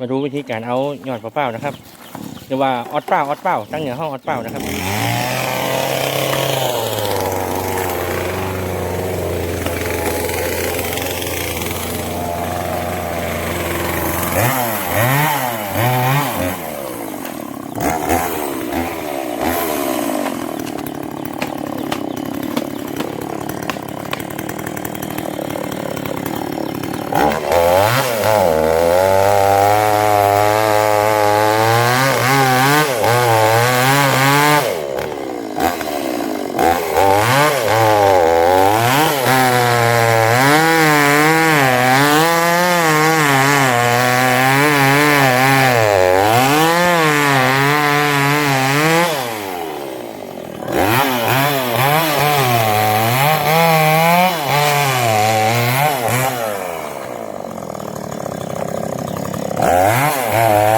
มาดูวิธีการเอายอดเปล่าๆนะครับหรือว่าออดเปล่าออดเปล่าตั้งเหนือห้องออดเปล่านะครับเ Ah.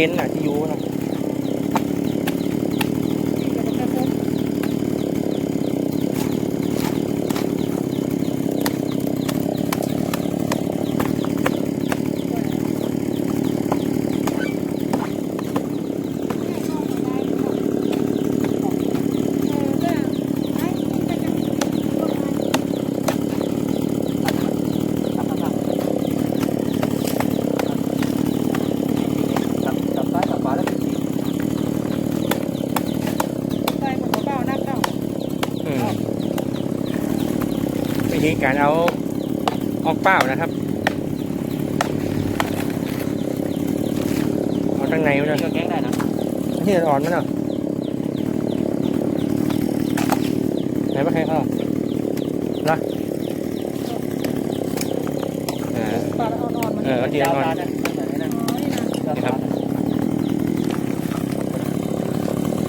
เย็นอะที่อยูนะ จับจับซ้ายจับขวาแล้วติด อืมวิธี การเอาออกเปล่านะครับเอาตั้งในมันนี่นะก็แก้งได้นะที่อ่อนมันเนาะไหนมาใครเข้าละเออปลาแล้วอ่อนๆมันเออเอาทีละอ่อนยาวๆนะแบบนี้นะนี่ครับ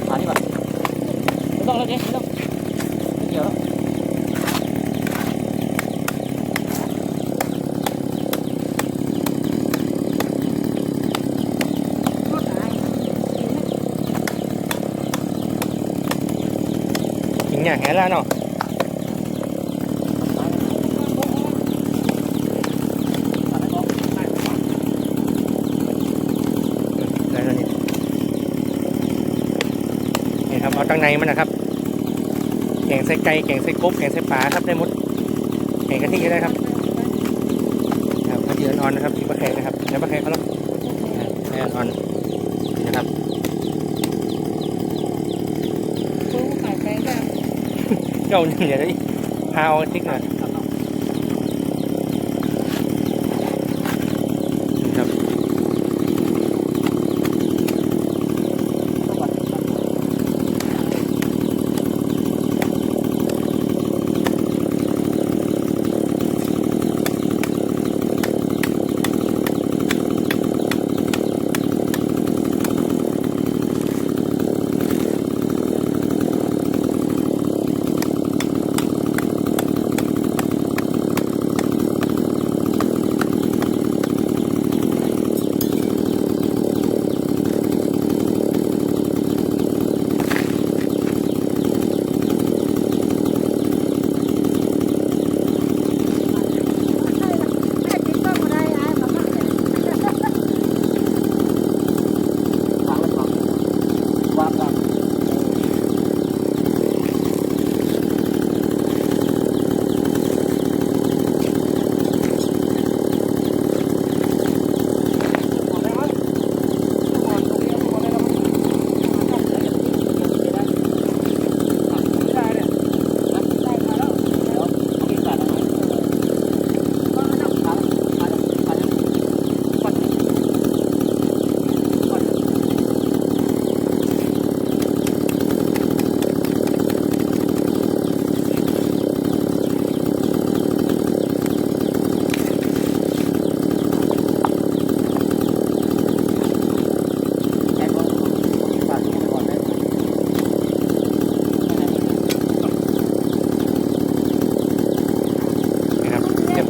อันนี้ป่ะไม่ต้องแล้วเจ๊ไม่ต้องไม่เกี่ยวแล้ว กินอย่างแหละเนาะได้แล้วนี่นี่ครับเอาตั้งในมันนะครับแกงใส่ไก่แกงใส่กบแกงใส่ปลาครับได้หมดแกงกะทิก็ได้ครับครับเทียมอ่อนนะครับที่ปลาแขกนะครับแล้วปลาแขกเขาแล้วแอนอ่อนนะครับ เจ้าเนี่ยเดี๋ยวพาเอาติ๊กหน่อย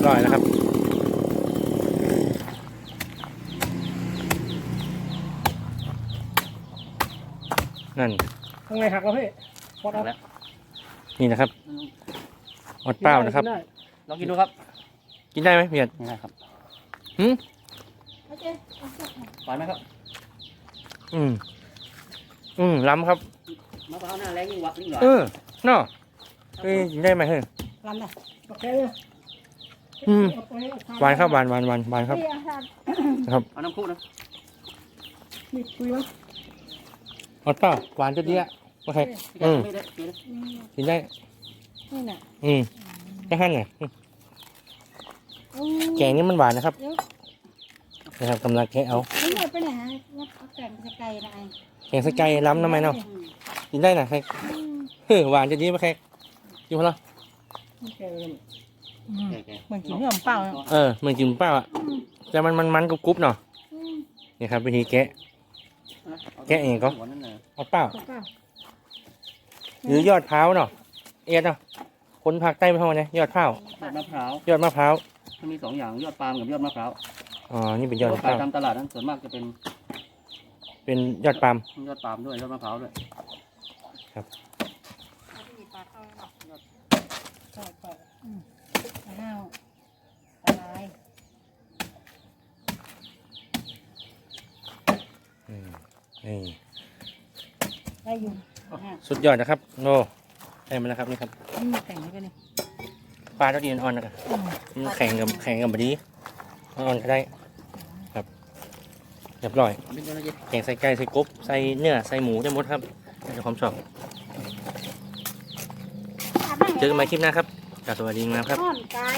ร้อยแล้วครับ นั่นข้างในหักแล้วพี่พอดเอาแล้วนี่นะครับออดเป้านะครับกิได้ลองกินดูครับกินได้ไหมเพียรนี่นะครับหืมโอเคเอาเสื้อมาหวานไหมครับอืมอืมล้ำครับมะพร้าวหน้าแรงยิ่งหวานยิ่งหวานเออเนาะเฮ้ยกินได้ไหมเฮ้ย ลำเลยโอเคเนี่ย อืมเอาไปเอทหวานครับหวานหวานหวานหวานครับพี่เอาทครับเอาน้ำพุนะนี่คุยแล้วออดเป้าหวานจะดีอะโอเคพี่แกอืมไม่ได้กินนะำนี่กินได้นี่น่ะอืมแค่หั่นน่ะอืมอู้แกงนี่มันหวานนะครับเดี๋ยวนะครับกำลังแค่เอานี่เอาไปไหนฮะว่าเอาแกงจะไกลนะไอ้แกงใส่ไก่ล้ำทำไมเนาะอืมกินได้นะใครอืมเฮ้ยหวานจะดีไหมใครกินพอละนี่แกงแกแก เหมือนกินขนมเปล่าอะเออเหมือนกินเปล่าอะอืมแต่มันมันมันกรุบกรุบเนาะอืมนี่ครับวิธีแกะ แกะเองก็หวานนั่นเลยออดเป้าถูกเปล่าหรือยอดพร้าวเนาะเอ็ดเนาะคนภาคใต้ไม่เท่าเนี่ยยอดพร้าวยอดมะพร้าวยอดมะพร้าวมันมีสองอย่างยอดปาล์มกับยอดมะพร้าวอ๋อนี่เป็นยอดพวมะกพขายร้าวตามตลาดนั้นส่วนมากจะเป็น เป็นยอดปาล์มยอดปาล์มด้วยยอดมะพร้าวด้วยเอา ที่มีปลาเข้าแล้วเนาะใช่ใช่อ้าวอะไรอืมนี่ได้อยู่อะสุดยอดนะครับโนได้มาแล้วครับนี่ครับนี่แต่งให้กันนี่ปลาตัวดีอ่อนๆนะครับอืมมันแข่งกับแข่งกับบดีอ่อนๆก็ได้ ครับเรียบร้อยเอาเป็นตัวละเอียดแกงใส่ไก่ใส่กบใส่เนื้อใส่หมูได้หมดครับแล้วแต่ความชอบอาบน้ำเจอกันใหม่คลิปหน้าครับ กับสวัสดีนะครับอ่อนกาย